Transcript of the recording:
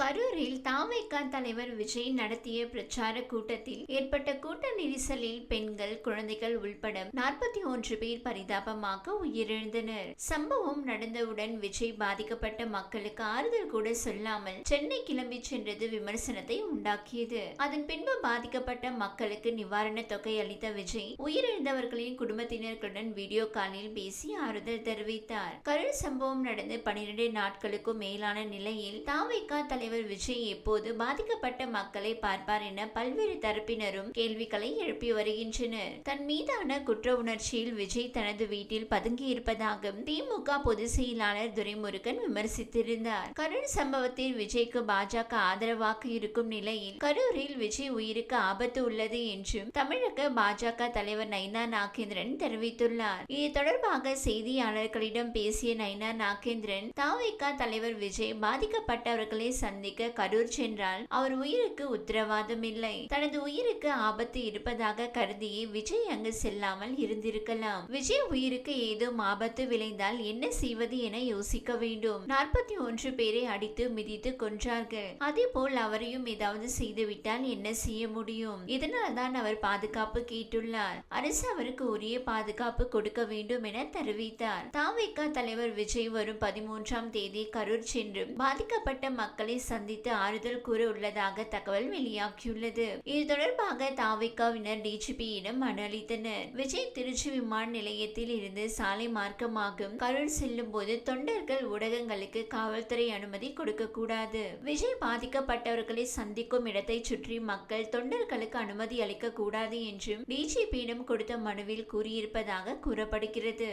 கரூரில் தாவைக்கா தலைவர் விஜய் நடத்திய பிரச்சார கூட்டத்தில் ஏற்பட்ட கூட்ட நெரிசலில் பெண்கள் குழந்தைகள் உள்பட நாற்பத்தி ஒன்று பேர் பரிதாபமாக உயிரிழந்தனர். சம்பவம் நடந்தவுடன் விஜய் பாதிக்கப்பட்ட மக்களுக்கு ஆறுதல் கூட சொல்லாமல் சென்னை கிளம்பி சென்றது விமர்சனத்தை உண்டாக்கியது. அதன் பின்பு பாதிக்கப்பட்ட மக்களுக்கு நிவாரண தொகை அளித்த விஜய் உயிரிழந்தவர்களின் குடும்பத்தினர்களுடன் வீடியோ காலில் பேசி ஆறுதல் தெரிவித்தார். கரூர் சம்பவம் நடந்து பனிரெண்டு நாட்களுக்கும் மேலான நிலையில் தாமைக்கா தலைவர் விஜய் எப்போது பாதிக்கப்பட்ட மக்களை பார்ப்பார் என பல்வேறு தரப்பினரும் கேள்விகளை எழுப்பி வருகின்றனர். தன் மீதான குற்ற உணர்ச்சியில் விஜய் தனது வீட்டில் பதுங்கி இருப்பதாக திமுக பொதுச் செயலாளர் துரைமுருகன் விமர்சித்திருந்தார். கரூர் சம்பவத்தில் விஜய்க்கு பாஜக ஆதரவாக இருக்கும் நிலையில் கரூரில் விஜய் உயிருக்கு ஆபத்து உள்ளது என்றும் தமிழக பாஜக தலைவர் நைனா நாகேந்திரன் தெரிவித்துள்ளார். இது தொடர்பாக செய்தியாளர்களிடம் பேசிய நைனா நாகேந்திரன் தாவைக்கா தலைவர் விஜய் பாதிக்கப்பட்டவர்களை சந்திக்க கரூர் சென்றால் அவர் உயிருக்கு உத்தரவாதம் இல்லை தனது உயிருக்கு ஆபத்து இருப்பதாக கருதியே விஜய் அங்கு செல்லாமல் இருந்திருக்கலாம். விஜய் உயிருக்கு ஏதும் ஆபத்து விளைந்தால் என்ன செய்வது என யோசிக்க வேண்டும். நாற்பத்தி ஒன்று பேரை அடித்து மிதித்து கொன்றார்கள். அதே போல் அவரையும் ஏதாவது செய்துவிட்டால் என்ன செய்ய முடியும்? இதனால் தான் அவர் பாதுகாப்பு கேட்டுள்ளார். அரசு அவருக்கு உரிய பாதுகாப்பு கொடுக்க வேண்டும் என தெரிவித்தார். தாவைக்கா தலைவர் விஜய் வரும் பதிமூன்றாம் தேதி கரூர் சென்று பாதிக்கப்பட்ட மக்களை சந்தித்து ஆறுதல் கூற உள்ளதாக தகவல் வெளியாகியுள்ளது. இது தொடர்பாக தாவைக்காவினர் டிஜிபியிடம் மனு அளித்தனர் விஜய் திருச்சி விமான நிலையத்தில் இருந்து சாலை மார்க்கமாகும். கரூர் செல்லும் போது தொண்டர்கள் ஊடகங்களுக்கு காவல்துறை அனுமதி கொடுக்க கூடாது. விஜய் பாதிக்கப்பட்டவர்களை சந்திக்கும் இடத்தை சுற்றி மக்கள் தொண்டர்களுக்கு அனுமதி அளிக்க கூடாது என்றும் டிஜிபியிடம் கொடுத்த மனுவில் கூறியிருப்பதாக கூறப்படுகிறது.